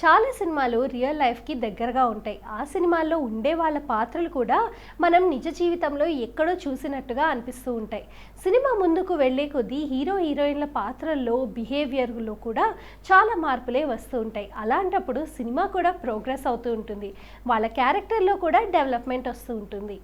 చాలా సినిమాలు రియల్ లైఫ్కి దగ్గరగా ఉంటాయి. ఆ సినిమాల్లో ఉండే వాళ్ళ పాత్రలు కూడా మనం నిజ జీవితంలో ఎక్కడో చూసినట్టుగా అనిపిస్తూ ఉంటాయి. సినిమా ముందుకు వెళ్ళే కొద్దీ హీరో హీరోయిన్ల పాత్రల్లో బిహేవియర్లో కూడా చాలా మార్పులే వస్తూ ఉంటాయి. అలాంటప్పుడు సినిమా కూడా ప్రోగ్రెస్ అవుతూ ఉంటుంది. వాళ్ళ క్యారెక్టర్లో కూడా డెవలప్మెంట్ వస్తూ ఉంటుంది.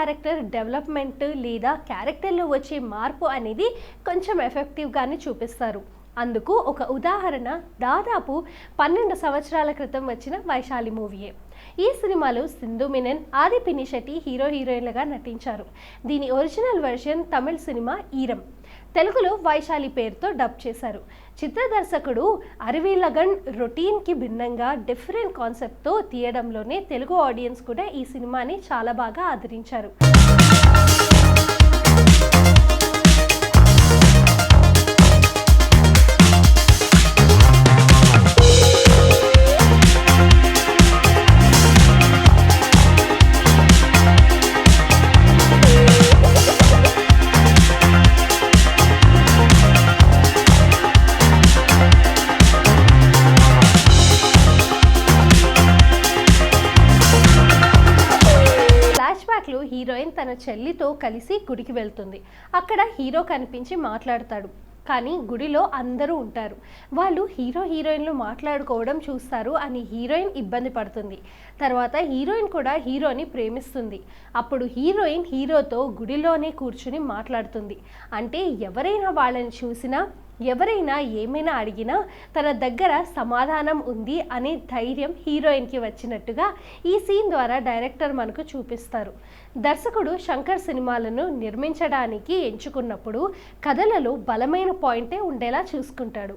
క్యారెక్టర్ డెవలప్మెంట్ లేదా క్యారెక్టర్లో వచ్చే మార్పు అనేది కొంచెం ఎఫెక్టివ్గానే చూపిస్తారు. అందుకు ఒక ఉదాహరణ దాదాపు పన్నెండు సంవత్సరాల క్రితం వచ్చిన వైశాలి మూవీయే. ఈ సినిమాలో సింధు మెనన్ ఆది పినిశెట్టి హీరో హీరోయిన్లుగా నటించారు. దీని original version Tamil cinema Eeram. తెలుగులో వైశాలి పేరుతో డబ్ చేశారు. చిత్ర దర్శకుడు అరవిలగన్ రొటీన్కి భిన్నంగా డిఫరెంట్ కాన్సెప్ట్తో తీయడంలోనే తెలుగు ఆడియన్స్ కూడా ఈ సినిమాని చాలా బాగా ఆదరించారు. బ్యాక్లో హీరోయిన్ తన చెల్లితో కలిసి గుడికి వెళ్తుంది. అక్కడ హీరో కనిపించి మాట్లాడతాడు. కానీ గుడిలో అందరూ ఉంటారు. వాళ్ళు హీరో హీరోయిన్లు మాట్లాడుకోవడం చూస్తారు అని హీరోయిన్ ఇబ్బంది పడుతుంది. తర్వాత హీరోయిన్ కూడా హీరోని ప్రేమిస్తుంది. అప్పుడు హీరోయిన్ హీరోతో గుడిలోనే కూర్చుని మాట్లాడుతుంది. అంటే ఎవరైనా వాళ్ళని చూసినా ఎవరైనా ఏమైనా అడిగినా తన దగ్గర సమాధానం ఉంది అనే ధైర్యం హీరోయిన్కి వచ్చినట్టుగా ఈ సీన్ ద్వారా డైరెక్టర్ మనకు చూపిస్తారు. దర్శకుడు శంకర్ సినిమాలను నిర్మించడానికి ఎంచుకున్నప్పుడు కథలలో బలమైన పాయింటే ఉండేలా చూసుకుంటాడు.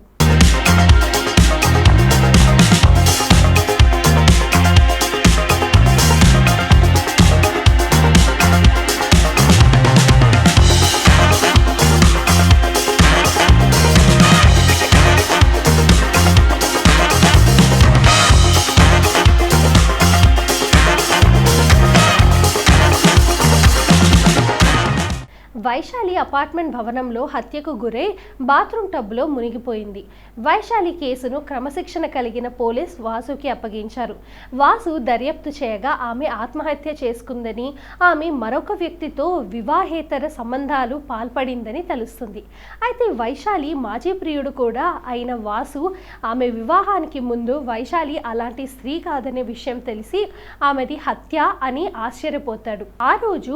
వైశాలి అపార్ట్మెంట్ భవనంలో హత్యకు గురై బాత్రూమ్ టబ్లో మునిగిపోయింది. వైశాలి కేసును క్రమశిక్షణ కలిగిన పోలీస్ వాసుకి అప్పగించారు. వాసు దర్యాప్తు చేయగా ఆమె ఆత్మహత్య చేసుకుందని ఆమె మరొక వ్యక్తితో వివాహేతర సంబంధాలు పాల్పడిందని తెలుస్తుంది. అయితే వైశాలి మాజీ ప్రియుడు కూడా అయిన వాసు ఆమె వివాహానికి ముందు వైశాలి అలాంటి స్త్రీ కాదనే విషయం తెలిసి ఆమెది హత్య అని ఆశ్చర్యపోతాడు. ఆ రోజు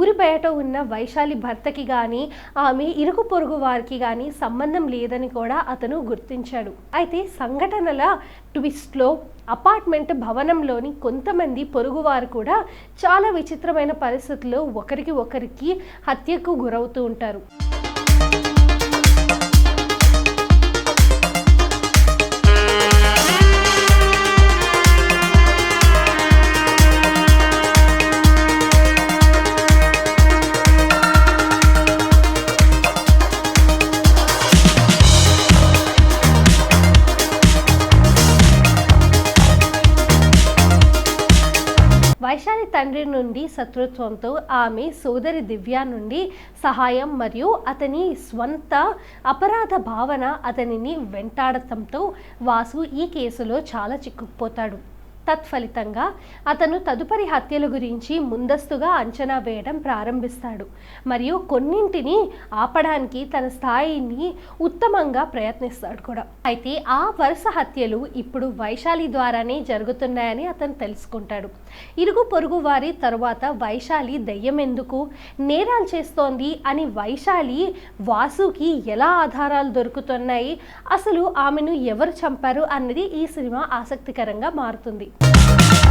ఊరి బయట ఉన్న వైశాలి భర్తకి కానీ ఆమె ఇరుగు పొరుగు వారికి కానీ సంబంధం లేదని కూడా అతను గుర్తించాడు. అయితే సంఘటనల ట్విస్ట్లో అపార్ట్మెంట్ భవనంలోని కొంతమంది పొరుగువారు కూడా చాలా విచిత్రమైన పరిస్థితుల్లో ఒకరికి ఒకరికి హత్యకు గురవుతూ ఉంటారు. తండ్రి నుండి శత్రుత్వంతో ఆమె సోదరి దివ్య నుండి సహాయం మరియు అతని స్వంత అపరాధ భావన అతనిని వెంటాడటంతో వాసు ఈ కేసులో చాలా చిక్కుకుపోతాడు. తత్ఫలితంగా అతను తదుపరి హత్యల గురించి ముందస్తుగా అంచనా వేయడం ప్రారంభిస్తాడు. మరియు కొన్నింటిని ఆపడానికి తన స్థాయిని ఉత్తమంగా ప్రయత్నిస్తాడు కూడా. అయితే ఆ వరుస హత్యలు ఇప్పుడు వైశాలి ద్వారానే జరుగుతున్నాయని అతను తెలుసుకుంటాడు. ఇరుగు పొరుగు వారి తరువాత వైశాలి దయ్యం ఎందుకు? నేరాలు చేస్తోంది అని వైశాలి వాసుకి ఎలా ఆధారాలు దొరుకుతున్నాయి? అసలు ఆమెను ఎవరు చంపారు? అన్నది ఈ సినిమా ఆసక్తికరంగా మారుతుంది.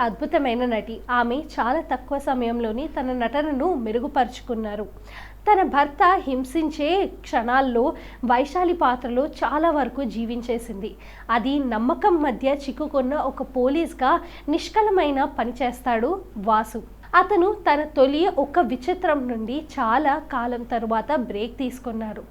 అద్భుతమైన నటి. ఆమె చాలా తక్కువ సమయంలోని తన నటనను మెరుగుపరుచుకున్నారు. తన భర్త హింసించే క్షణాల్లో వైశాలి పాత్రలో చాలా వరకు జీవించేసింది. అది నమ్మకం మధ్య చిక్కుకున్న ఒక పోలీస్గా నిష్కలమైన పనిచేస్తాడు వాసు. అతను తన తొలి ఒక విచిత్రం నుండి చాలా కాలం తరువాత బ్రేక్ తీసుకున్నారు.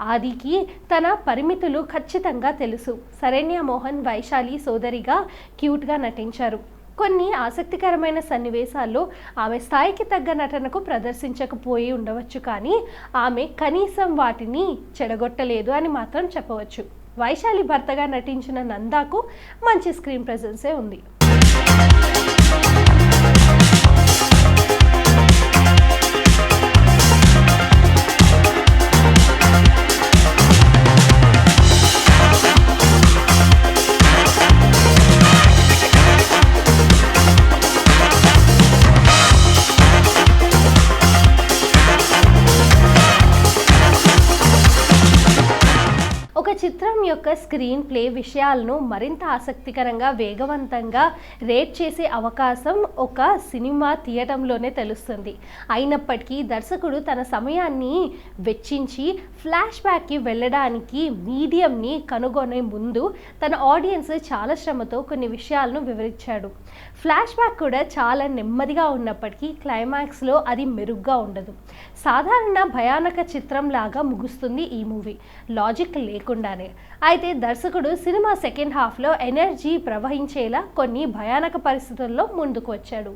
ఆదికి తన పరిమితులు ఖచ్చితంగా తెలుసు. శరణ్య మోహన్ వైశాలి సోదరిగా క్యూట్గా నటించారు. కొన్ని ఆసక్తికరమైన సన్నివేశాల్లో ఆమె స్థాయికి తగ్గ నటనకు ప్రదర్శించకపోయి ఉండవచ్చు కానీ ఆమె కనీసం వాటిని చెడగొట్టలేదు అని మాత్రం చెప్పవచ్చు. వైశాలి భర్తగా నటించిన నందాకు మంచి స్క్రీన్ ప్రెజెన్సే ఉంది. యొక్క స్క్రీన్ ప్లే విషయాలను మరింత ఆసక్తికరంగా వేగవంతంగా రేట్ చేసే అవకాశం ఒక సినిమా తీయటంలోనే తెలుస్తుంది. అయినప్పటికీ దర్శకుడు తన సమయాన్ని వెచ్చించి ఫ్లాష్ బ్యాక్కి వెళ్ళడానికి మీడియంని కనుగొనే ముందు తన ఆడియన్స్ చాలా శ్రమతో కొన్ని విషయాలను వివరించాడు. ఫ్లాష్ బ్యాక్ కూడా చాలా నెమ్మదిగా ఉన్నప్పటికీ క్లైమాక్స్లో అది మెరుగ్గా ఉండదు. సాధారణ భయానక చిత్రం లాగా ముగుస్తుంది ఈ మూవీ. లాజిక్ లేకుండానే. అయితే దర్శకుడు సినిమా సెకండ్ హాఫ్లో ఎనర్జీ ప్రవహించేలా కొన్ని భయానక పరిస్థితుల్లో ముందుకు వచ్చాడు.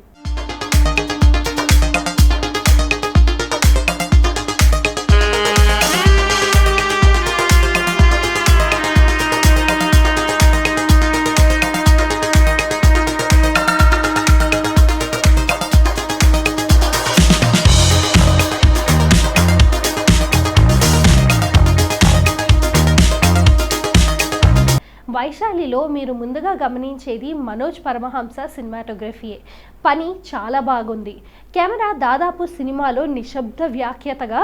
వైశాలిలో మీరు ముందుగా గమనించేది మనోజ్ పరమహంస సినిమాటోగ్రఫీయే. పని చాలా బాగుంది. కెమెరా దాదాపు సినిమాలో నిశ్శబ్ద వ్యాఖ్యతగా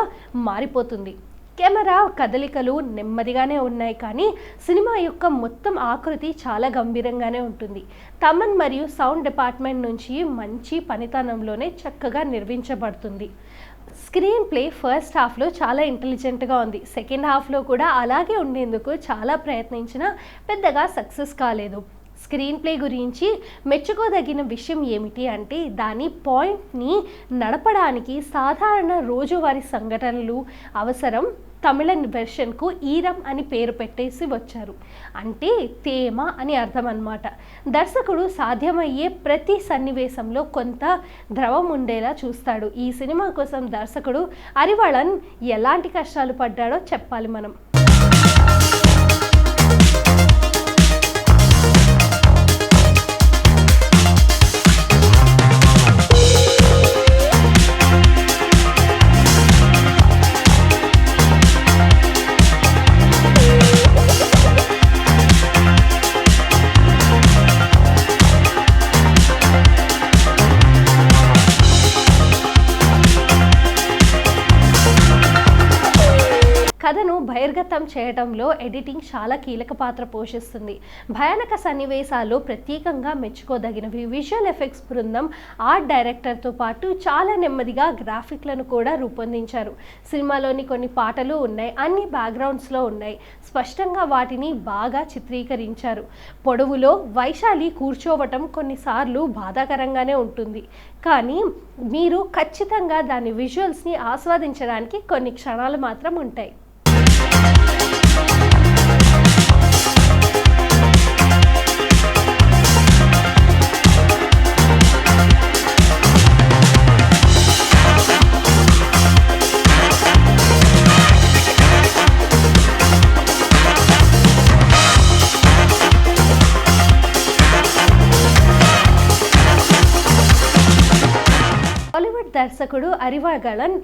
మారిపోతుంది. కెమెరా కదలికలు నెమ్మదిగానే ఉన్నాయి కానీ సినిమా యొక్క మొత్తం ఆకృతి చాలా గంభీరంగానే ఉంటుంది. తమన్ మరియు సౌండ్ డిపార్ట్మెంట్ నుంచి మంచి పనితనంలోనే చక్కగా నిర్మించబడుతుంది. స్క్రీన్ ప్లే ఫస్ట్ హాఫ్లో చాలా ఇంటెలిజెంట్గా ఉంది. సెకండ్ హాఫ్లో కూడా అలాగే ఉండేందుకు చాలా ప్రయత్నించినా పెద్దగా సక్సెస్ కాలేదు. స్క్రీన్ ప్లే గురించి మెచ్చుకోదగిన విషయం ఏమిటి అంటే దాని పాయింట్ని నడపడానికి సాధారణ రోజువారీ సంఘటనలు అవసరం తమిళ వెర్షన్కు ఈరం అని పేరు పెట్టేసి వచ్చారు. అంటే తేమ అని అర్థం అన్నమాట దర్శకుడు సాధ్యమయ్యే ప్రతి సన్నివేశంలో కొంత ద్రవం ఉండేలా చూస్తాడు. ఈ సినిమా కోసం దర్శకుడు అరివళన్ ఎలాంటి కష్టాలు పడ్డాడో చెప్పాలి మనం. బహిర్గతం చేయడంలో ఎడిటింగ్ చాలా కీలక పాత్ర పోషిస్తుంది. భయానక సన్నివేశాలు ప్రత్యేకంగా మెచ్చుకోదగినవి విజువల్ ఎఫెక్ట్స్ బృందం ఆర్ట్ డైరెక్టర్తో పాటు చాలా నెమ్మదిగా గ్రాఫిక్లను కూడా రూపొందించారు. సినిమాలోని కొన్ని పాటలు ఉన్నాయి అన్ని బ్యాక్గ్రౌండ్స్లో ఉన్నాయి. స్పష్టంగా వాటిని బాగా చిత్రీకరించారు. పొడవులో వైశాలి కూర్చోవటం కొన్నిసార్లు బాధాకరంగానే ఉంటుంది. కానీ మీరు ఖచ్చితంగా దాని విజువల్స్ని ఆస్వాదించడానికి కొన్ని క్షణాలు మాత్రం ఉంటాయి. దర్శకుడు అరివాగళన్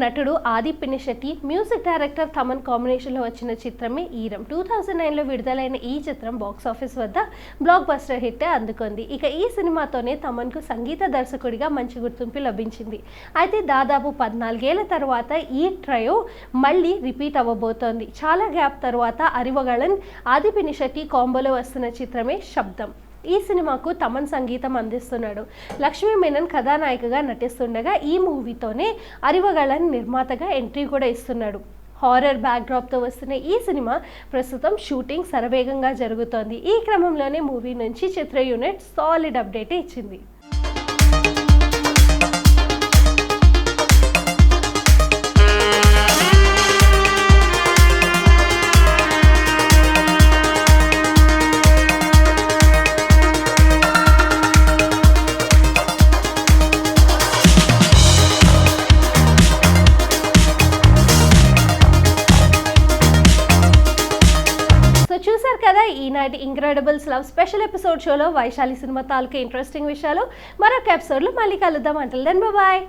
నటుడు ఆది పినిశెట్టి మ్యూజిక్ డైరెక్టర్ తమన్ కాంబినేషన్లో వచ్చిన చిత్రమే ఈరం. టూ థౌజండ్ నైన్లో విడుదలైన ఈ చిత్రం బాక్స్ ఆఫీస్ వద్ద బ్లాక్ బస్టర్ హిట్ అందుకుంది. ఇక ఈ సినిమాతోనే తమన్కు సంగీత దర్శకుడిగా మంచి గుర్తింపు లభించింది. అయితే దాదాపు పద్నాలుగేళ్ళ తర్వాత ఈ ట్రయో మళ్ళీ రిపీట్ అవ్వబోతోంది. చాలా గ్యాప్ తర్వాత అరివగళన్ ఆది శెట్టి కాంబోలో వస్తున్న చిత్రమే శబ్దం. ఈ సినిమాకు తమన్ సంగీతం అందిస్తున్నాడు. లక్ష్మీ మేనన్ కథానాయికగా నటిస్తుండగా ఈ మూవీతోనే అరివగళన్ నిర్మాతగా ఎంట్రీ కూడా ఇస్తున్నాడు. హారర్ బ్యాక్డ్రాప్తో వస్తున్న ఈ సినిమా ప్రస్తుతం షూటింగ్ శరవేగంగా జరుగుతోంది. ఈ క్రమంలోనే మూవీ నుంచి చిత్ర యూనిట్ సాలిడ్ అప్డేట్ ఇచ్చింది. ఈనాటి లవ్ స్పెషల్ ఎపిసోడ్ షోలో వైశాలి సినిమా తాలూకు ఇంట్రెస్టింగ్ విషయాలు. మరొక ఎపిసోడ్లో మళ్ళీ కలుద్దాం. అంటే దెన్ బాయ్